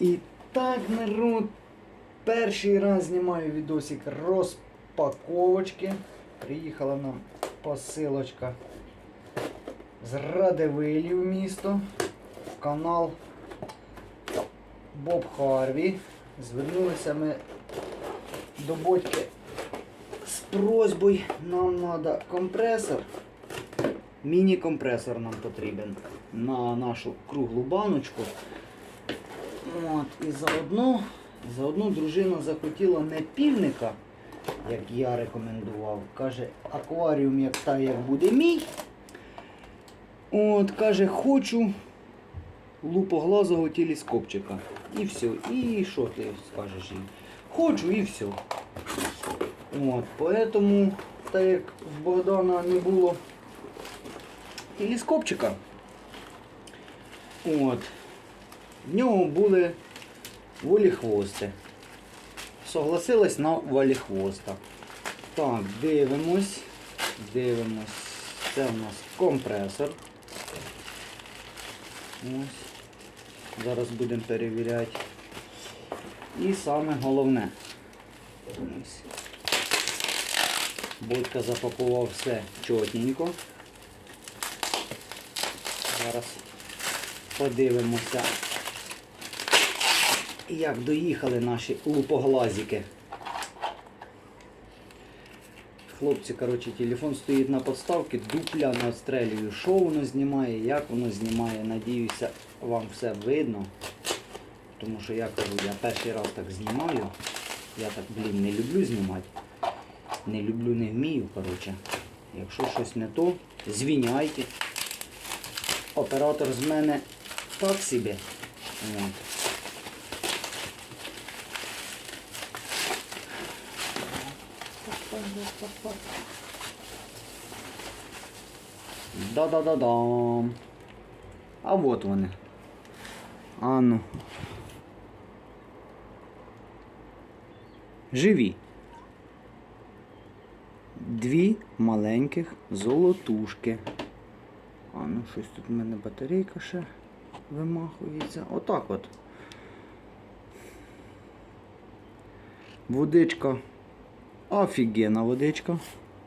І так, народ, перший раз знімаю відосик розпаковочки. Приїхала нам посилочка з Радивилів місто в канал Боб Харві. Звернулися ми до Бодьки з просьбою. Нам треба компресор. Міні-компресор нам потрібен на нашу круглу баночку. От, і заодно, заодно дружина захотіла не півника, як я рекомендував. Каже, акваріум як та, як буде мій. От, каже, хочу лупоглазого телескопчика. І все. І що ти скажеш їй? Хочу і все. От, поэтому, так як в Богдана не було телескопчика, от, в нього були воліхвости. Согласилась на воліхвоста. Так, дивимось. Дивимось. Це у нас компресор. Ось. Зараз будемо перевіряти. І саме головне. Ось. Бодька запакував все чотненько. Зараз подивимося, як доїхали наші лупоглазики. Хлопці, коротше, телефон стоїть на подставці, дупля настрелюю. Що воно знімає, як воно знімає. Надіюся, вам все видно. Тому що я кажу, я перший раз так знімаю. Я так, блін, не люблю знімати. Не люблю, не вмію, коротше. Якщо щось не то, звіняйте. Оператор з мене так собі. От. Да-да-да-дам. А вот вони. А ну. Живі. Дві маленьких золотушки. А ну щось тут в мене батарейка ще вимахується. Отак от. Водичка. Офігенна водичка.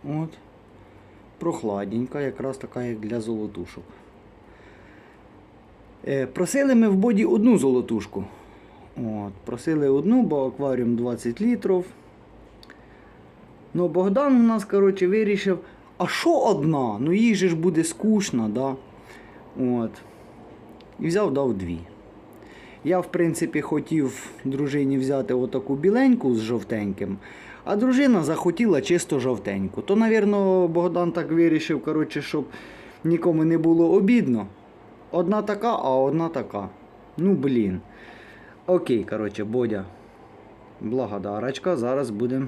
От. Прохладненька, якраз така, як для золотушок. Е, просили ми в боді одну золотушку. От, просили одну, бо акваріум 20 літрів. Ну, Богдан у нас, коротше, вирішив, а що одна? Ну їй же ж буде скучно, да? От. І взяв, дав дві. Я, в принципі, хотів дружині взяти отаку біленьку з жовтеньким, а дружина захотіла чисто жовтеньку. То, навірно, Богдан так вирішив, коротше, щоб нікому не було обідно. Одна така, а одна така. Ну, блін. Окей, коротше, Бодя. Благодарочка. Зараз будемо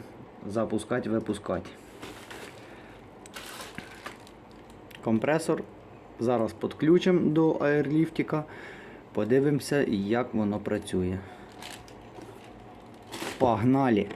запускати, випускати. Компресор зараз підключимо до аерліфтика. Подивимося, як воно працює. Погнали!